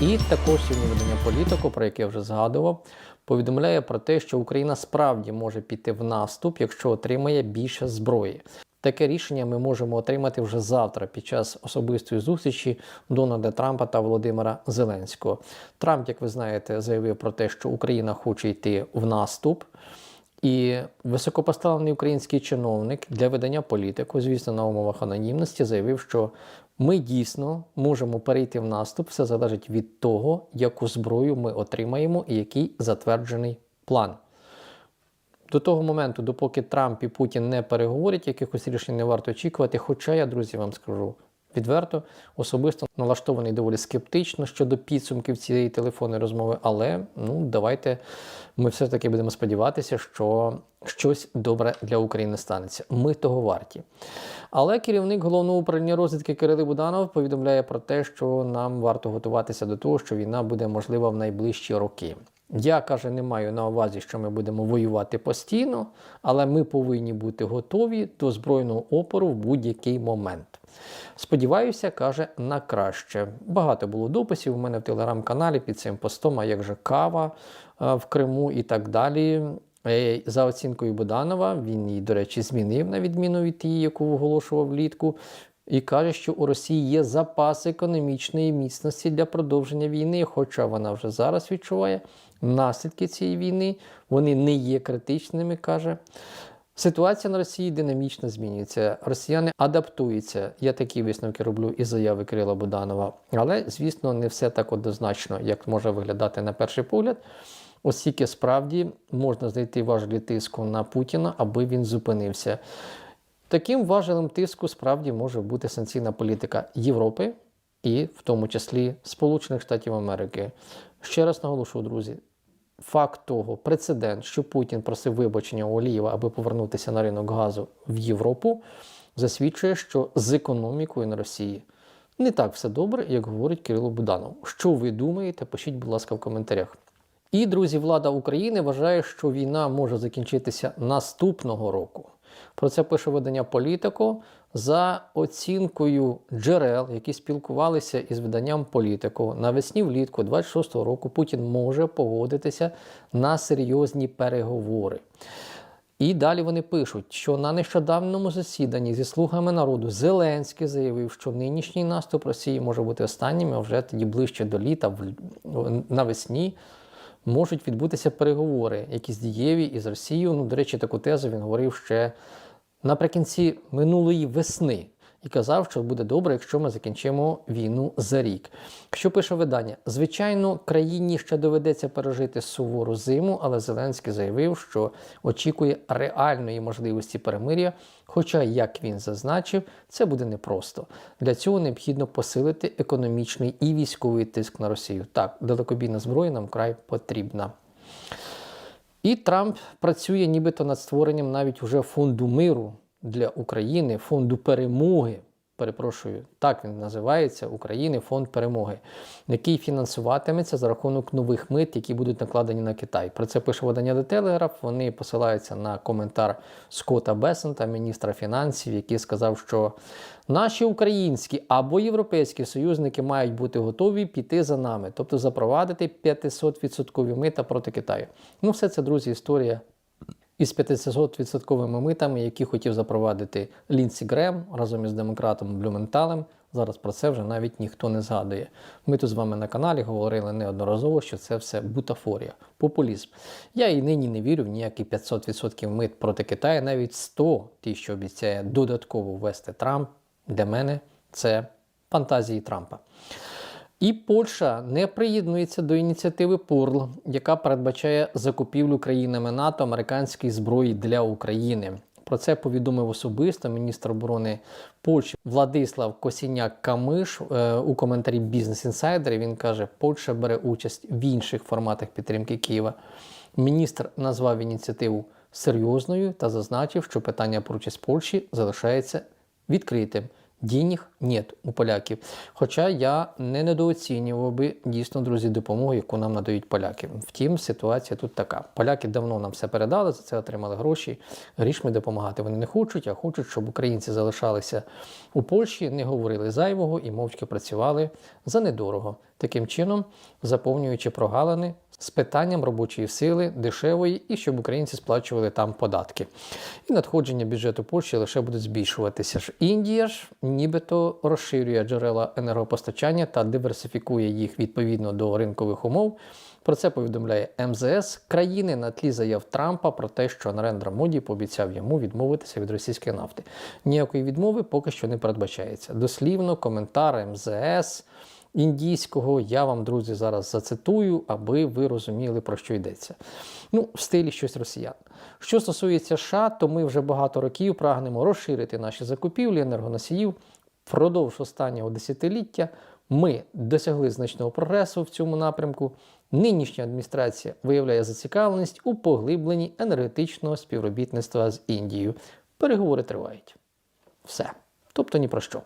І також сьогодні видання політику, про яке я вже згадував, повідомляє про те, що Україна справді може піти в наступ, якщо отримає більше зброї. Таке рішення ми можемо отримати вже завтра під час особистої зустрічі Дональда Трампа та Володимира Зеленського. Трамп, як ви знаєте, заявив про те, що Україна хоче йти в наступ. І високопоставлений український чиновник для видання політику, звісно, на умовах анонімності, заявив, що ми дійсно можемо перейти в наступ. Все залежить від того, яку зброю ми отримаємо і який затверджений план. До того моменту, допоки Трамп і Путін не переговорять, якихось рішень не варто очікувати. Хоча я, друзі, вам скажу відверто, особисто налаштований доволі скептично щодо підсумків цієї телефонної розмови, але ну давайте ми все-таки будемо сподіватися, що щось добре для України станеться. Ми того варті. Але керівник головного управління розвідки Кирили Буданов повідомляє про те, що нам варто готуватися до того, що війна буде можлива в найближчі роки. Я каже, не маю на увазі, що ми будемо воювати постійно, але ми повинні бути готові до збройного опору в будь-який момент. Сподіваюся, каже, на краще. Багато було дописів у мене в телеграм-каналі під цим постом, а як же кава е, в Криму і так далі. Е, За оцінкою Буданова, він її, до речі, змінив на відміну від тієї, яку оголошував влітку. І каже, що у Росії є запас економічної міцності для продовження війни, хоча вона вже зараз відчуває наслідки цієї війни, вони не є критичними, каже. Ситуація на Росії динамічно змінюється. Росіяни адаптуються. Я такі висновки роблю із заяви Кирила Буданова. Але, звісно, не все так однозначно, як може виглядати на перший погляд. Оскільки справді можна знайти важелі тиску на Путіна, аби він зупинився. Таким важелем тиску справді може бути санкційна політика Європи і в тому числі Сполучених Штатів Америки. Ще раз наголошу, друзі, факт того, прецедент, що Путін просив вибачення у Олієва, аби повернутися на ринок газу в Європу, засвідчує, що з економікою на Росії не так все добре, як говорить Кирило Буданов. Що ви думаєте? Пишіть, будь ласка, в коментарях. І, друзі, влада України вважає, що війна може закінчитися наступного року. Про це пише видання Політико за оцінкою джерел, які спілкувалися із виданням Політико. Навесні влітку 26-го року Путін може погодитися на серйозні переговори. І далі вони пишуть, що на нещодавньому засіданні зі слугами народу Зеленський заявив, що нинішній наступ Росії може бути останнім, а вже тоді ближче до літа, навесні. Можуть відбутися переговори, якісь дієві із Росією. Ну, до речі, таку тезу він говорив ще наприкінці минулої весни і казав, що буде добре, якщо ми закінчимо війну за рік. Що пише видання? Звичайно, країні ще доведеться пережити сувору зиму, але Зеленський заявив, що очікує реальної можливості перемир'я. Хоча, як він зазначив, це буде непросто. Для цього необхідно посилити економічний і військовий тиск на Росію. Так, далекобійна зброя нам край потрібна. І Трамп працює нібито над створенням навіть уже фонду миру для України, фонду перемоги. Перепрошую, так він називається України фонд перемоги, який фінансуватиметься за рахунок нових мит, які будуть накладені на Китай. Про це пише видання The Telegraph. Вони посилаються на коментар Скотта Бесента, міністра фінансів, який сказав, що наші українські або європейські союзники мають бути готові піти за нами, тобто запровадити 500% мита проти Китаю. Ну, все це, друзі, історія із 500% митами, які хотів запровадити Лінсі Грем разом із демократом Блюменталем. Зараз про це вже навіть ніхто не згадує. Ми тут з вами на каналі говорили неодноразово, що це все бутафорія, популізм. Я і нині не вірю в ніякі 500% мит проти Китаю, навіть 100 ті, що обіцяє додатково ввести Трамп. Для мене це фантазії Трампа. І Польща не приєднується до ініціативи ПУРЛ, яка передбачає закупівлю країнами НАТО американської зброї для України. Про це повідомив особисто міністр оборони Польщі Владислав Косіняк Камиш е, у коментарі Бізнес Інсайдер. Він каже, Польща бере участь в інших форматах підтримки Києва. Міністр назвав ініціативу серйозною та зазначив, що питання про участь Польщі залишається відкритим. Денег нет у поляків. Хоча я не недооцінював би дійсно, друзі, допомогу, яку нам надають поляки. Втім, ситуація тут така. Поляки давно нам все передали, за це отримали гроші. Грішми допомагати вони не хочуть, а хочуть, щоб українці залишалися у Польщі, не говорили зайвого і мовчки працювали за недорого. Таким чином, заповнюючи прогалини з питанням робочої сили, дешевої, і щоб українці сплачували там податки. І надходження бюджету Польщі лише будуть збільшуватися. Індія ж нібито розширює джерела енергопостачання та диверсифікує їх відповідно до ринкових умов. Про це повідомляє МЗС країни на тлі заяв Трампа про те, що Нарендра Моді пообіцяв йому відмовитися від російської нафти. Ніякої відмови поки що не передбачається. Дослівно, коментар МЗС індійського я вам, друзі, зараз зацитую, аби ви розуміли, про що йдеться. Ну, в стилі щось росіян. Що стосується США, то ми вже багато років прагнемо розширити наші закупівлі енергоносіїв впродовж останнього десятиліття. Ми досягли значного прогресу в цьому напрямку. Нинішня адміністрація виявляє зацікавленість у поглибленні енергетичного співробітництва з Індією. Переговори тривають. Все. Тобто ні про що.